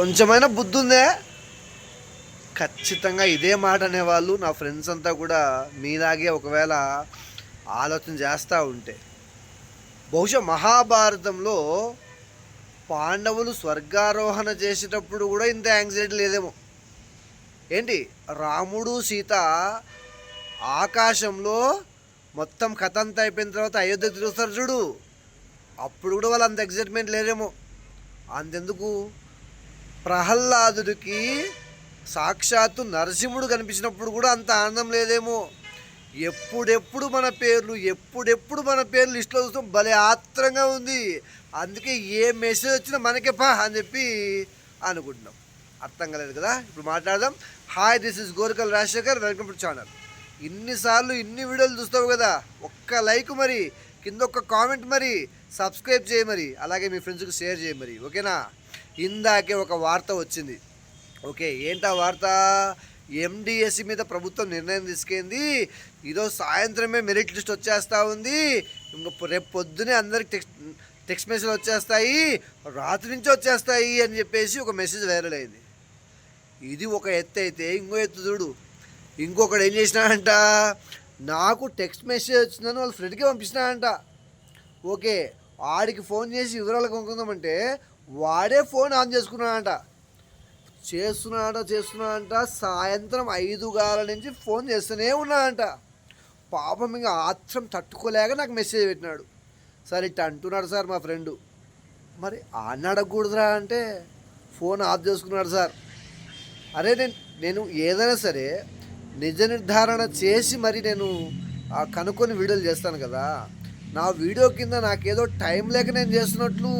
కొంచెమైనా బుద్ధి ఉందే ఖచ్చితంగా ఇదే మాట అనేవాళ్ళు నా ఫ్రెండ్స్ అంతా కూడా మీలాగే ఒకవేళ ఆలోచన చేస్తూ ఉంటే. బహుశా మహాభారతంలో పాండవులు స్వర్గారోహణ చేసేటప్పుడు కూడా ఇంత యాంగ్జైటీ లేదేమో. ఏంటి? రాముడు సీత ఆకాశంలో మొత్తం కథ అంతా అయిపోయిన తర్వాత అయోధ్య తిరుగుతారు చూడు. అప్పుడు కూడా వాళ్ళు అంత ఎగ్జైట్మెంట్ లేరేమో. అంతెందుకు? ప్రహ్లాదుడికి సాక్షాత్తు నరసింహుడు కనిపించినప్పుడు కూడా అంత ఆనందం లేదేమో. ఎప్పుడెప్పుడు మన పేర్లు ఎప్పుడెప్పుడు మన పేర్లు లిస్టులో చూస్తాం భలే ఆత్రంగా ఉంది. అందుకే ఏ మెసేజ్ వచ్చినా మనకే పా అని చెప్పి అనుకుంటున్నాం. అర్థం కాలేదు కదా? ఇప్పుడు మాట్లాడదాం. Hi this is Gorikal Rajasekhar welcome to channel ఇన్నిసార్లు ఇన్ని వీడియోలు చూస్తావు కదా? ఒక్క లైక్ మరి కింద ఒక్క కామెంట్ మరి సబ్స్క్రైబ్ చేయి మరి. అలాగే మీ ఫ్రెండ్స్కి షేర్ చేయి మరి. ఓకేనా ఇందాకే ఒక వార్త వచ్చింది. ఓకే ఏంటా వార్త? ఎండిఎస్సి మీద ప్రభుత్వం నిర్ణయం తీసుకెళ్ళింది ఈరోజు సాయంత్రమే మెరిట్ లిస్ట్ వచ్చేస్తూ ఉంది. ఇంకా రేపు పొద్దునే అందరికి టెక్స్ట్ టెక్స్ట్ మెసేజ్ వచ్చేస్తాయి. రాత్రి నుంచి వచ్చేస్తాయి అని చెప్పేసి ఒక మెసేజ్ వైరల్ అయింది. ఇది ఒక ఎత్తు అయితే ఇంకో ఎత్తు చూడు. ఇంకొకడు ఏం చేసినాడంట? నాకు టెక్స్ట్ మెసేజ్ వచ్చిందని వాళ్ళ ఫ్రెండ్కి పంపించినాడంట. ఓకే ఆడికి ఫోన్ చేసి వివరాలు కొనుక్కుందామంటే వాడే ఫోన్ ఆన్ చేసుకున్నాడంట. చేస్తున్నాడ చేస్తున్నాడంట. సాయంత్రం ఐదు గాల నుంచి ఫోన్ చేస్తూనే ఉన్నాడంట. పాపం ఇంకా ఆత్రం తట్టుకోలేక నాకు మెసేజ్ పెట్టినాడు. సార్ ఇట్లా అంటున్నాడు సార్ మా ఫ్రెండు. మరి ఆడిని అడగకూడదురా అంటే ఫోన్ ఆఫ్ చేసుకున్నాడు సార్. అరే నేను నేను ఏదైనా సరే నిజ నిర్ధారణ చేసి మరి నేను ఆ కనుక్కొని వీడియోలు చేస్తాను కదా. నా వీడియో కింద నాకేదో టైం లేక నేను చేస్తున్నట్లు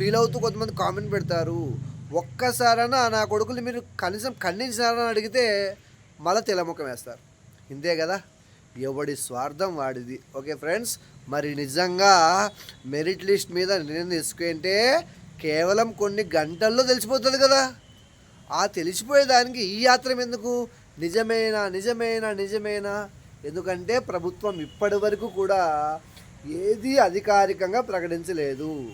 ఫీల్ అవుతూ కొంతమంది కామెంట్ పెడతారు. ఒక్కసారైనా నా కొడుకులు మీరు కనీసం ఖండించారని అడిగితే మళ్ళీ తెలముఖం వేస్తారు. ఇంతే కదా? ఎవడి స్వార్థం వాడిది. ఓకే ఫ్రెండ్స్ మరి నిజంగా మెరిట్ లిస్ట్ మీద నిర్ణయం తీసుకుంటే కేవలం కొన్ని గంటల్లో తెలిసిపోతుంది కదా? ఆ తెలిసిపోయేదానికి ఈ యాత్ర ఎందుకు? నిజమేనా నిజమేనా నిజమేనా? ఎందుకంటే ప్రభుత్వం ఇప్పటి వరకు కూడా ఏది అధికారికంగా ప్రకటించలేదు.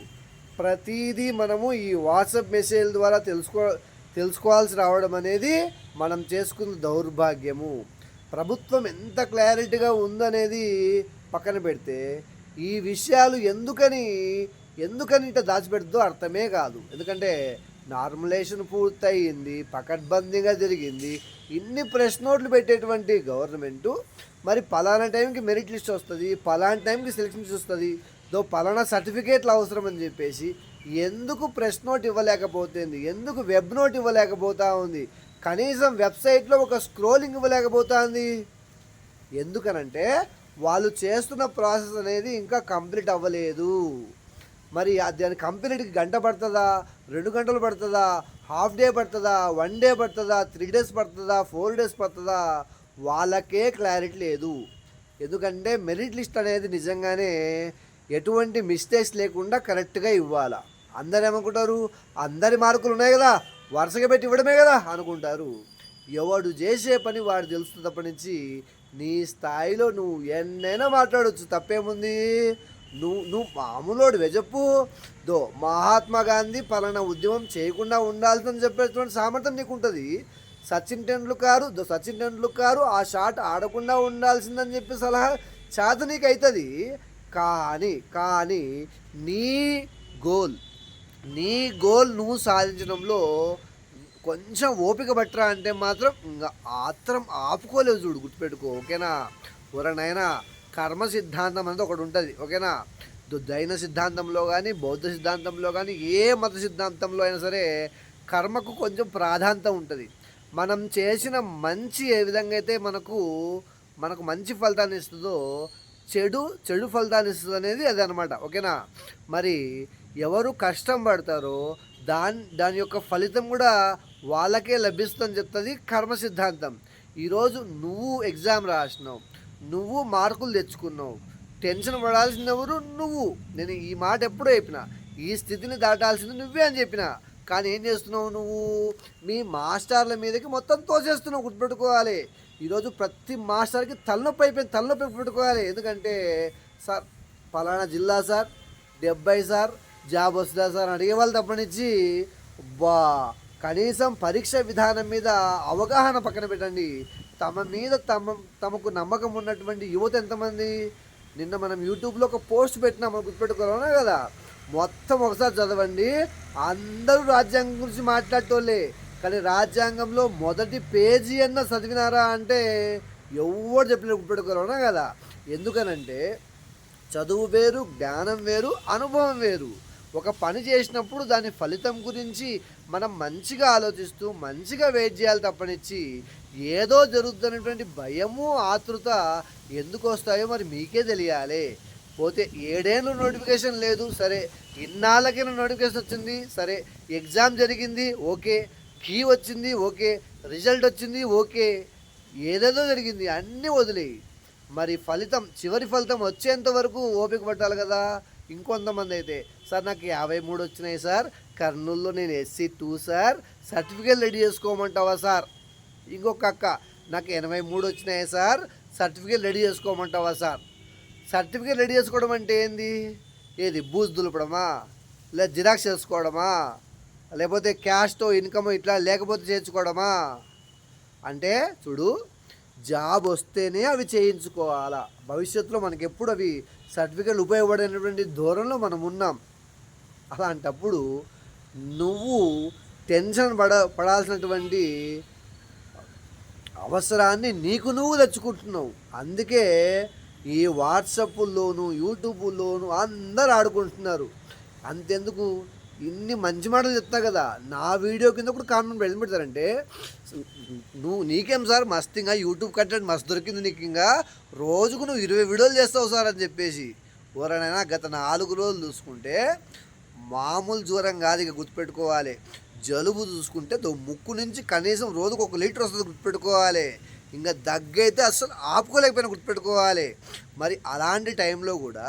ప్రతిదీ మనము ఈ వాట్సాప్ మెసేజ్ ద్వారా తెలుసుకో తెలుసుకోవాల్సి రావడం అనేది మనం చేసుకున్న దౌర్భాగ్యము. ప్రభుత్వం ఎంత క్లారిటీగా ఉందనేది పక్కన పెడితే ఈ విషయాలు ఎందుకని ఎందుకని ఇట దాచిపెడుతుందో అర్థమే కాదు. ఎందుకంటే నార్మలైజేషన్ పూర్తయింది పకడ్బందీగా జరిగింది ఇన్ని ప్రెస్ నోట్లు పెట్టేటువంటి గవర్నమెంటు మరి పలానా టైంకి మెరిట్ లిస్ట్ వస్తుంది పలానా టైంకి సెలెక్షన్స్ లిస్ట్ వస్తుంది దో పలానా సర్టిఫికేట్లు అవసరం అని చెప్పేసి ఎందుకు ప్రెస్ నోట్ ఇవ్వలేకపోతుంది ఎందుకు వెబ్ నోట్ ఇవ్వలేకపోతా ఉంది? కనీసం వెబ్సైట్లో ఒక స్క్రోలింగ్ ఇవ్వలేకపోతా ఉంది? ఎందుకనంటే వాళ్ళు చేస్తున్న ప్రాసెస్ అనేది ఇంకా కంప్లీట్ అవ్వలేదు. మరి దాని కంప్లీట్కి గంట పడుతుందా? రెండు గంటలు పడుతుందా? హాఫ్ డే పడుతుందా? వన్ డే పడుతుందా? త్రీ డేస్ పడుతుందా? ఫోర్ డేస్ పడుతుందా? వాళ్ళకే క్లారిటీ లేదు. ఎందుకంటే మెరిట్ లిస్ట్ అనేది నిజంగానే ఎటువంటి మిస్టేక్స్ లేకుండా కరెక్ట్గా ఇవ్వాలా? అందరు ఏమనుకుంటారు? అందరి మార్కులు ఉన్నాయి కదా వరుసగా పెట్టి ఇవ్వడమే కదా అనుకుంటారు. ఎవడు చేసే పని వాడు తెలుస్తుంది నుంచి నీ స్థాయిలో నువ్వు ఎన్నైనా మాట్లాడవచ్చు తప్పేముంది? నువ్వు నువ్వు మామూలోడివే చెప్పు. దో మహాత్మా గాంధీ పలానా ఉద్యమం చేయకుండా ఉండాల్సిందని చెప్పేటువంటి సామర్థ్యం నీకు ఉంటుంది సచిన్ టెండూల్కర్ దో సచిన్ టెండూల్కర్ ఆ షాట్ ఆడకుండా ఉండాల్సిందని చెప్పి సలహా చేత నీకు అవుతుంది కానీ కానీ నీ గోల్ నీ గోల్ నువ్వు సాధించడంలో కొంచెం ఓపిక పట్టరా అంటే మాత్రం ఇంకా ఆత్రం ఆపుకోలేవు చూడు గుర్తుపెట్టుకో ఓకేనా? ఎవరనైనా కర్మ సిద్ధాంతం అనేది ఒకటి ఉంటుంది ఓకేనా? జైన సిద్ధాంతంలో కానీ బౌద్ధ సిద్ధాంతంలో కానీ ఏ మత సిద్ధాంతంలో అయినా సరే కర్మకు కొంచెం ప్రాధాన్యత ఉంటుంది. మనం చేసిన మంచి ఏ విధంగా అయితే మనకు మనకు మంచి ఫలితాన్ని ఇస్తుందో చెడు చెడు ఫలితాన్ని ఇస్తుంది అనేది అది అనమాట ఓకేనా? మరి ఎవరు కష్టం పడతారో దాని దాని యొక్క ఫలితం కూడా వాళ్ళకే లభిస్తుందని చెప్తుంది కర్మ సిద్ధాంతం. ఈరోజు నువ్వు ఎగ్జామ్ రాసినావు నువ్వు మార్కులు తెచ్చుకున్నావు టెన్షన్ పడాల్సింది ఎవరు? నువ్వు. నేను ఈ మాట ఎప్పుడూ చెప్పిన ఈ స్థితిని దాటాల్సింది నువ్వే అని చెప్పిన. కానీ ఏం చేస్తున్నావు నువ్వు? మీ మాస్టర్ల మీదకి మొత్తం తోసేస్తున్నావు గుర్తుపెట్టుకోవాలి. ఈరోజు ప్రతి మాస్టర్కి తలనొప్పి అయిపోయింది తలనొప్పి పెట్టుకోవాలి. ఎందుకంటే సార్ పలానా జిల్లా సార్ డెబ్బై సార్ జాబ్ వస్తుందా సార్ అడిగే వాళ్ళు తప్పనిచ్చి బా కనీసం పరీక్ష విధానం మీద అవగాహన పక్కన పెట్టండి. తమ మీద తమ తమకు నమ్మకం ఉన్నటువంటి యువత ఎంతమంది? నిన్న మనం యూట్యూబ్లో ఒక పోస్ట్ పెట్టినా మనం గుర్తుపెట్టుకోవాలన్నా కదా? మొత్తం ఒకసారి చదవండి. అందరూ రాజ్యాంగం గురించి మాట్లాడేటోళ్ళే. కానీ రాజ్యాంగంలో మొదటి పేజీ అన్న చదివినారా అంటే ఎవరు చెప్పిన ఇప్పటికరోనా కదా? ఎందుకనంటే చదువు వేరు జ్ఞానం వేరు అనుభవం వేరు. ఒక పని చేసినప్పుడు దాని ఫలితం గురించి మనం మంచిగా ఆలోచిస్తూ మంచిగా వెయిట్ చేయాలి తప్పనిచ్చి ఏదో జరుగుతున్నటువంటి భయము ఆతృత ఎందుకు వస్తాయో మరి మీకే తెలియాలి. పోతే ఏడేళ్ళు నోటిఫికేషన్ లేదు సరే ఇన్నాళ్ళకైనా నోటిఫికేషన్ వచ్చింది సరే ఎగ్జామ్ జరిగింది ఓకే కీ వచ్చింది ఓకే. రిజల్ట్ వచ్చింది ఓకే. ఏదేదో జరిగింది అన్నీ వదిలేయి. మరి ఫలితం చివరి ఫలితం వచ్చేంత వరకు ఓపిక పట్టాలి కదా. ఇంకొంతమంది అయితే సార్ నాకు యాభై మూడు వచ్చినాయి సార్. కర్నూలులో నేను SC two sir. Certificate ready చేసుకోమంటావా sir? ఇంకొక అక్క నాకు ఎనభై మూడు వచ్చినాయి సార్. సర్టిఫికేట్ రెడీ చేసుకోమంటావా సార్? సర్టిఫికేట్ రెడీ చేసుకోవడం అంటే ఏంది? ఏది బూజ్ దులపడమా? లేదా జిరాక్స్ చేసుకోవడమా లేకపోతే క్యాష్తో ఇన్కమ్ ఇట్లా లేకపోతే చేయించుకోవడమా? అంటే చూడు జాబ్ వస్తేనే అవి చేయించుకోవాలా. భవిష్యత్తులో మనకి ఎప్పుడు అవి సర్టిఫికెట్లు ఉపయోగపడేటువంటి ధోరణిలో మనం ఉన్నాం. అలాంటప్పుడు నువ్వు టెన్షన్ పడ పడాల్సినటువంటి అవసరాన్ని నీకు నువ్వు తెచ్చుకుంటున్నావు. అందుకే ఈ వాట్సాప్లోను యూట్యూబ్లోను అందరు ఆడుకుంటున్నారు. అంతెందుకు? ఇన్ని మంచి మాటలు చెప్తా కదా. నా వీడియో కింద కూడా కామెంట్ వెళ్ళి పెడతారంటే నువ్వు నీకేం సార్ మస్తు ఇంకా యూట్యూబ్ కంటెంట్ మస్తు దొరికింది నీకు ఇంకా. రోజుకు నువ్వు ఇరవై వీడియోలు చేస్తావు సార్ అని చెప్పేసి. ఎవరైనా గత నాలుగు రోజులు చూసుకుంటే మామూలు జ్వరం కాదు ఇక గుర్తుపెట్టుకోవాలి. జలుబు చూసుకుంటే ముక్కు నుంచి కనీసం రోజుకు ఒక లీటర్ వస్తుంది గుర్తుపెట్టుకోవాలి. ఇంకా దగ్గైతే అస్సలు ఆపుకోలేకపోయినా గుర్తుపెట్టుకోవాలి. మరి అలాంటి టైంలో కూడా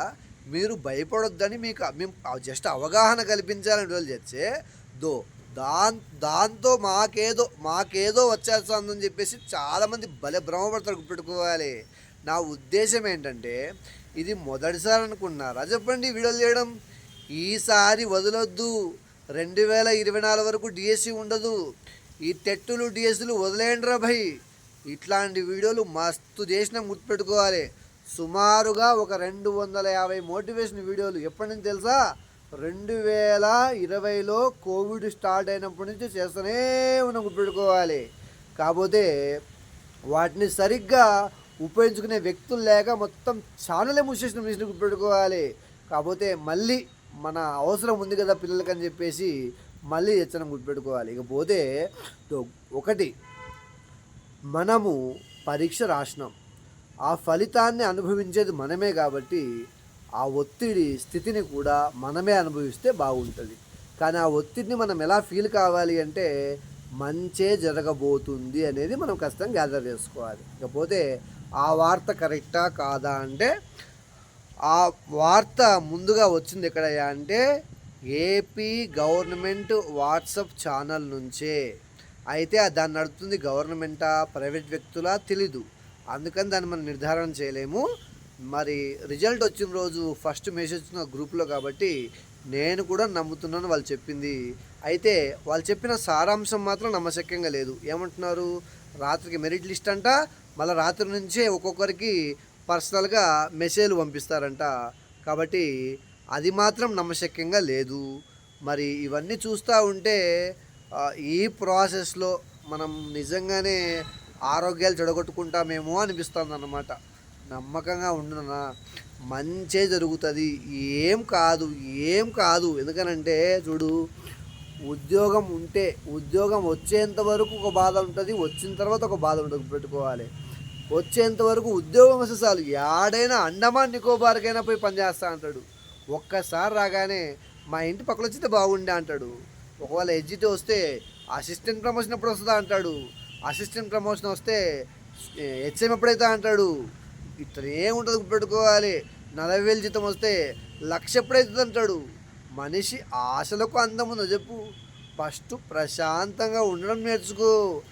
మీరు భయపడొద్దని మీకు మేము జస్ట్ అవగాహన కల్పించాలని రోజులు చేస్తే దో దాన్ దాంతో మాకేదో మాకేదో వచ్చేస్తుందని చెప్పేసి చాలామంది భలే భ్రమపడతారు గుర్తుపెట్టుకోవాలి నా ఉద్దేశం ఏంటంటే ఇది మొదటిసారి అనుకున్నారా చెప్పండి వీడియోలు చేయడం. ఈసారి వదలొద్దు. రెండు వేల ఇరవై నాలుగు వరకు డిఎస్సి ఉండదు. ఈ తెట్టులు డిఎస్సీలు వదిలేయండిరా భయ్. ఇట్లాంటి వీడియోలు మస్తు చేసినా గుర్తుపెట్టుకోవాలి సుమారుగా ఒక రెండు వందల యాభై మోటివేషన్ వీడియోలు. ఎప్పటి నుంచి తెలుసా? రెండు వేల ఇరవైలో కోవిడ్ స్టార్ట్ అయినప్పటి నుంచి చేస్తూనే మనం గుర్తుపెట్టుకోవాలి కాకపోతే వాటిని సరిగ్గా ఉపయోగించుకునే వ్యక్తులు లేక మొత్తం ఛానలే మూసేసిన మిషన్ గుర్తుపెట్టుకోవాలి కాకపోతే మళ్ళీ మన అవసరం ఉంది కదా పిల్లలకని చెప్పేసి మళ్ళీ హెచ్చరం గుర్తుపెట్టుకోవాలి ఇకపోతే ఒకటి మనము పరీక్ష రాసినాం. ఆ ఫలితాన్ని అనుభవించేది మనమే కాబట్టి ఆ ఒత్తిడి స్థితిని కూడా మనమే అనుభవిస్తే బాగుంటుంది. కానీ ఆ ఒత్తిడిని మనం ఎలా ఫీల్ కావాలి అంటే మంచే జరగబోతుంది అనేది మనం ఖచ్చితంగా గ్యాదర్ చేసుకోవాలి. ఇకపోతే ఆ వార్త కరెక్టా కాదా అంటే ఆ వార్త ముందుగా వచ్చింది ఎక్కడయ్యా అంటే ఏపీ గవర్నమెంట్ వాట్సప్ ఛానల్ నుంచే. అయితే దాన్ని నడుపుతుంది గవర్నమెంటా ప్రైవేట్ వ్యక్తులా తెలీదు. అందుకని దాన్ని మనం నిర్ధారణ చేయలేము. మరి రిజల్ట్ వచ్చిన రోజు ఫస్ట్ మెసేజ్ వచ్చిన గ్రూప్లో కాబట్టి నేను కూడా నమ్ముతున్నాను వాళ్ళు చెప్పింది. అయితే వాళ్ళు చెప్పిన సారాంశం మాత్రం నమ్మశక్యంగా లేదు. ఏమంటున్నారు? రాత్రికి మెరిట్ లిస్ట్ అంట మళ్ళీ రాత్రి నుంచే ఒక్కొక్కరికి పర్సనల్గా మెసేజ్లు పంపిస్తారంట. కాబట్టి అది మాత్రం నమ్మశక్యంగా లేదు. మరి ఇవన్నీ చూస్తూ ఉంటే ఈ ప్రాసెస్లో మనం నిజంగానే ఆరోగ్యాలు చెడగొట్టుకుంటామేమో అనిపిస్తుంది అన్నమాట నమ్మకంగా ఉండునా? మంచే జరుగుతుంది. ఏం కాదు ఏం కాదు. ఎందుకనంటే చూడు ఉద్యోగం ఉంటే ఉద్యోగం వచ్చేంత వరకు ఒక బాధ ఉంటుంది వచ్చిన తర్వాత ఒక బాధ ఉంటుంది పెట్టుకోవాలి. వచ్చేంత వరకు ఉద్యోగం వస్తే చాలు. యాడైనా అండమాన్ నికోబార్కైనా పోయి పనిచేస్తా అంటాడు. ఒక్కసారి రాగానే మా ఇంటి పక్కన వచ్చితే బాగుండే అంటాడు. ఒకవేళ ఎగ్జిట్ వస్తే అసిస్టెంట్ ప్రమోషన్ ఎప్పుడు వస్తుందా అంటాడు. అసిస్టెంట్ ప్రమోషన్ వస్తే హెచ్ఎం ఎప్పుడైతే అంటాడు ఇతను ఏముంటుంది పెట్టుకోవాలి నలభై వేలు జీతం వస్తే లక్ష ఎప్పుడైతుంది అంటాడు? మనిషి ఆశలకు అందం ఉందో చెప్పు. ఫస్ట్ ప్రశాంతంగా ఉండడం నేర్చుకో.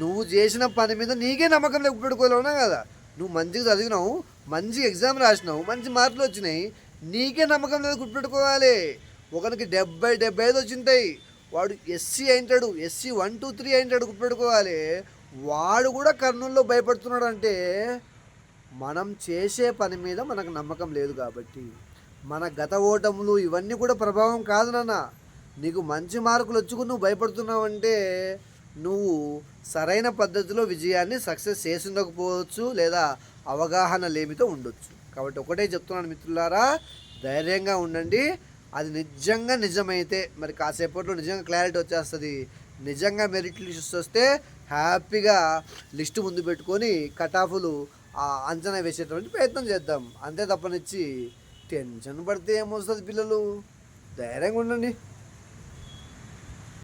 నువ్వు చేసిన పని మీద నీకే నమ్మకం లేక పెట్టుకోలేవునా కదా. నువ్వు మంచిగా చదివినావు మంచి ఎగ్జామ్ రాసినావు మంచి మార్కులు వచ్చినాయి నీకే నమ్మకం లేదు గుర్తుపెట్టుకోవాలి ఒకరికి డెబ్బై డెబ్బై ఐదు వచ్చింటాయి. వాడు ఎస్సీ అయింటాడు ఎస్సీ వన్ టూ త్రీ అయింటాడు గుర్తుపెట్టుకోవాలి. వాడు కూడా కర్నూలులో భయపడుతున్నాడు అంటే మనం చేసే పని మీద మనకు నమ్మకం లేదు కాబట్టి. మన గత ఓటములు ఇవన్నీ కూడా ప్రభావం కాదు నాన్న. నీకు మంచి మార్కులు వచ్చుకుని నువ్వు భయపడుతున్నావంటే నువ్వు సరైన పద్ధతిలో విజయాన్ని సక్సెస్ చేసి ఉండకపోవచ్చు లేదా అవగాహన లేమితో ఉండొచ్చు. కాబట్టి ఒకటే చెప్తున్నాను మిత్రులారా ధైర్యంగా ఉండండి. అది నిజంగా నిజమైతే మరి కాసేపట్లో నిజంగా క్లారిటీ వచ్చేస్తుంది. నిజంగా మెరిట్ లిస్ట్ వస్తే హ్యాపీగా లిస్టు ముందు పెట్టుకొని కటాఫులు ఆ అంచనా వేసేటువంటి ప్రయత్నం చేద్దాం. అంతే తప్పనిచ్చి టెన్షన్ పడితే ఏమొస్తుంది పిల్లలు? ధైర్యంగా ఉండండి.